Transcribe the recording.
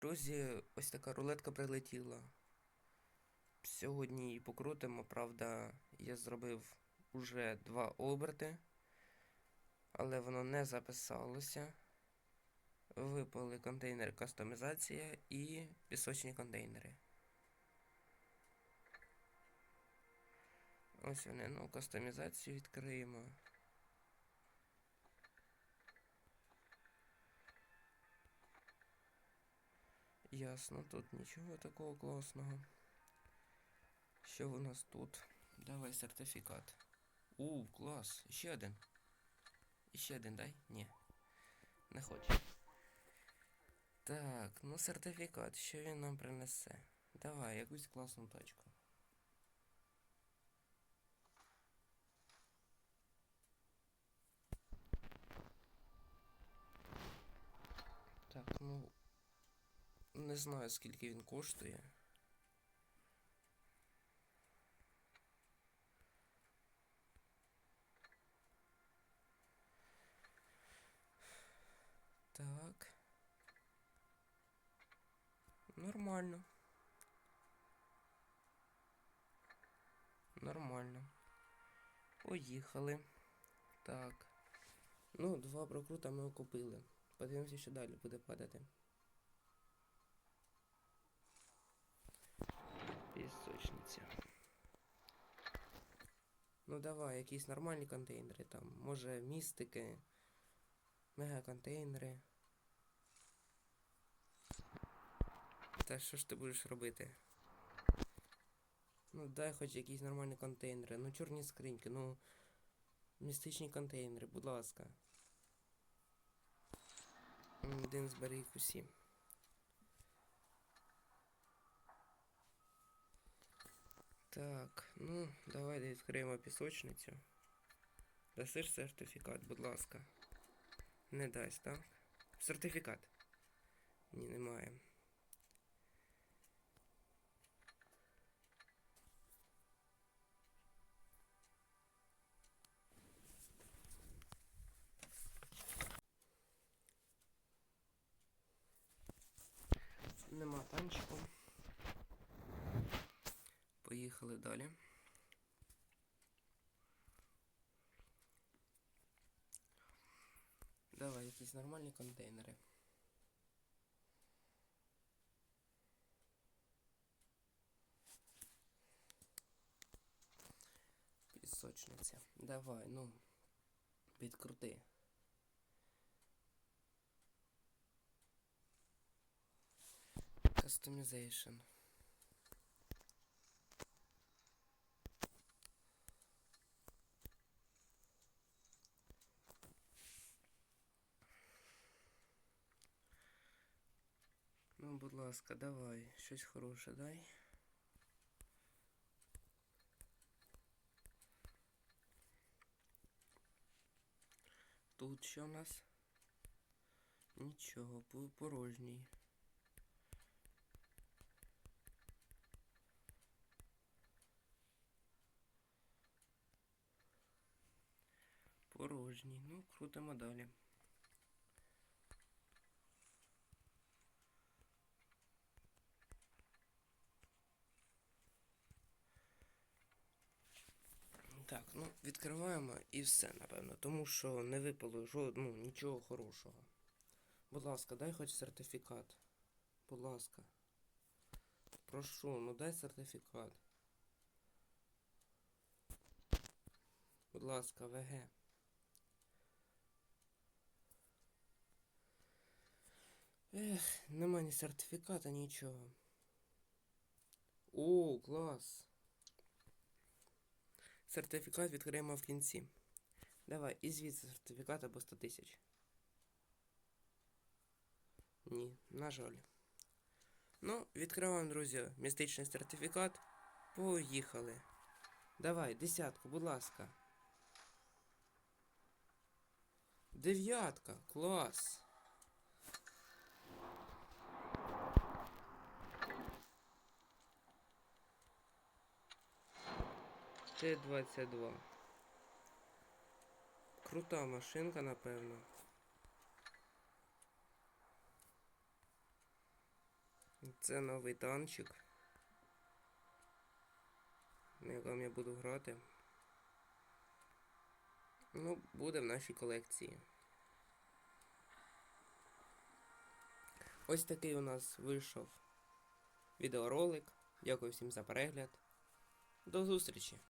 Друзі, ось така рулетка прилетіла. Сьогодні її покрутимо, правда, я зробив уже два оберти, але воно не записалося. Випали контейнери кастомізація і пісочні контейнери. Ось вони, ну, кастомізацію відкриємо. Ясно, тут нічого такого класного. Що у нас тут? Давай сертифікат. У, клас. Ще один. Ще один дай? Ні. Не хочу. Так, ну сертифікат, що він нам принесе? Давай, якусь класну тачку. Так, ну. Не знаю, скільки він коштує. Так. Нормально. Нормально. Поїхали. Так. Ну, два прокрута ми окупили. Подивимося, що далі буде падати. Пісочниця. Ну давай, якісь нормальні контейнери там. Може містики, мегаконтейнери. Та що ж ти будеш робити? Ну дай хоч якісь нормальні контейнери. Ну чорні скриньки, ну містичні контейнери, будь ласка. Один зберіг усі. Так, ну, давай відкриємо пісочницю. Дасиш сертифікат, будь ласка. Не дасть, так? Сертифікат. Ні, немає. Нема танчику. Поїхали далі. Давай, якісь нормальні контейнери. Пісочниця. Давай, ну. Підкрути. Customization. Ну, будь ласка, давай, щось хороше дай. Тут що у нас? Нічого, по- порожній. Порожній. Ну, крутимо далі. Так, ну відкриваємо і все, напевно, тому що не випало жодного, ну, нічого хорошого. Будь ласка, дай хоч сертифікат. Будь ласка. Прошу, ну дай сертифікат. Будь ласка, ВГ. Ех, нема ні сертифіката, нічого. О, клас. Сертифікат відкриємо в кінці. Давай, і звідси сертифікат або 100 тисяч. Ні, на жаль. Ну, відкриваємо, друзі, містичний сертифікат. Поїхали. Давай, десятку, будь ласка. Дев'ятка, клас. Т-22. Крута машинка, напевно. Це новий танчик. На якому я буду грати. Ну, буде в нашій колекції. Ось такий у нас вийшов відеоролик. Дякую всім за перегляд. До зустрічі!